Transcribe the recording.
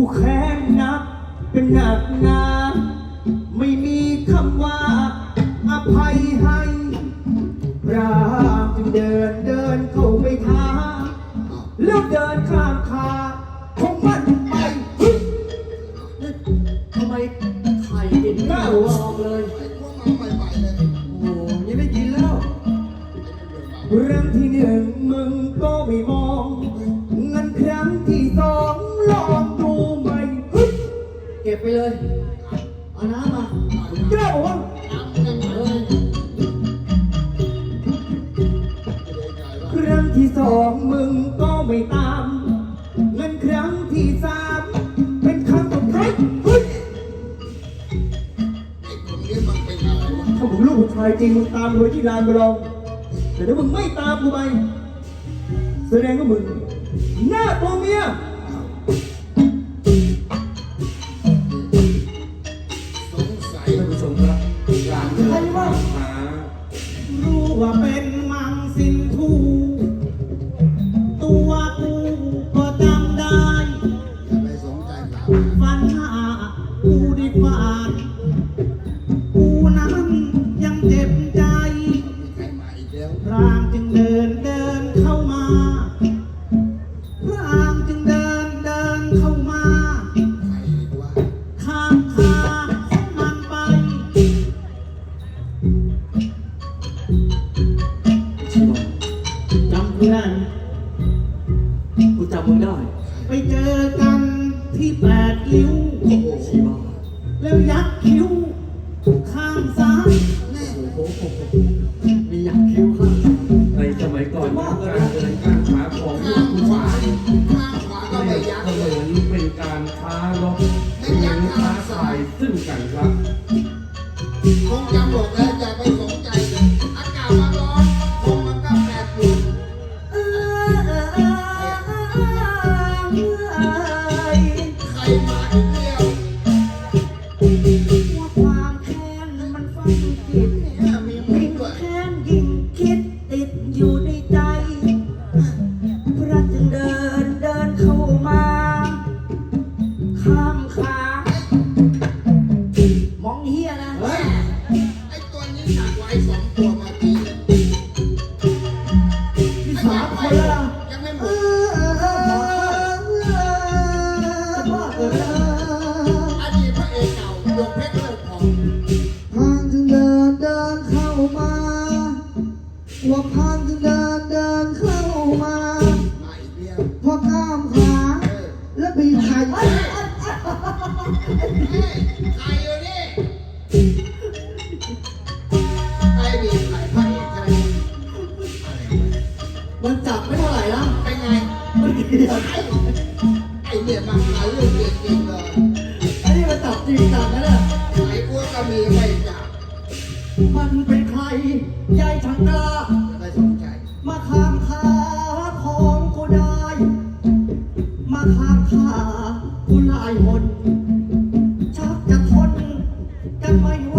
กูแค้นนักเป็นหนักหนาไม่มีคำว่าอภัยให้ราะจึงเดินเดินเข้าไปท้าแล้วเดินข้ามขาของมันไปทำไมไข่เห็นหน้าวองเลยโอ้ยังไม่กินแล้ว เรื่องที่หนึ่งมึงก็ไม่มอง เก็บไปเลยเอาน้ำมากล้าบอกว่าครั้งที่สองมึงก็ไม่ตามเงินครั้งที่สามเป็นครั้งสุดท้ายเฮ้ยไปถ้ามึงลูกผู้ชายจริงมึงตามรวยที่ลานบรอง แต่ถ้ามึงไม่ตามกูไป แสดงว่ามึงหน้าตัวเมีย ว่าเป็นมังสิน ได้ ไปเจอกันที่แปดริ้วชิบะแล้วยักคิ้ว ข้างซ้ายแน่โอ้โหมียักษ์คิ้วข้างในสมัยก่อนการเดินการค้าของลูข้ากงผู้ขวาชายข้างขวาก็เปไม่รียบยักเสเลมือยนเป็นการค้ารบหรือค้าขายซึ่งกันครับ คงจำบอกแล้วอย่าไปสนใจ มันฝังจิตเนี่ยมีมียิ่งด้วย แค้นยิ่งคิดติดอยู่ในใจ พระจึงเดินเดินเข้ามา ข้าม ว่าพางจึงเดินเดินเข้ามามาอีกแล้วพอข้ามขาแล้วบีบไข่เฮ้ยใครอยู่นี่ใครมีใครพระเอกใช่ไหมมันจับไม่เท่าไหร่นะเป็นไงมันเดียวไอ้เนี่ยมันหาเรื่องจริงๆเลยไอ้นี่มันจับจริงจังนะเนี่ยไอ้พวกก็มีไม่จับ มันเป็นใครยายช่างกล้า ได้สนใจ มาข้ามขาของกูได้ มาข้ามขากูลายหดชักจะทนกันไม่ไหว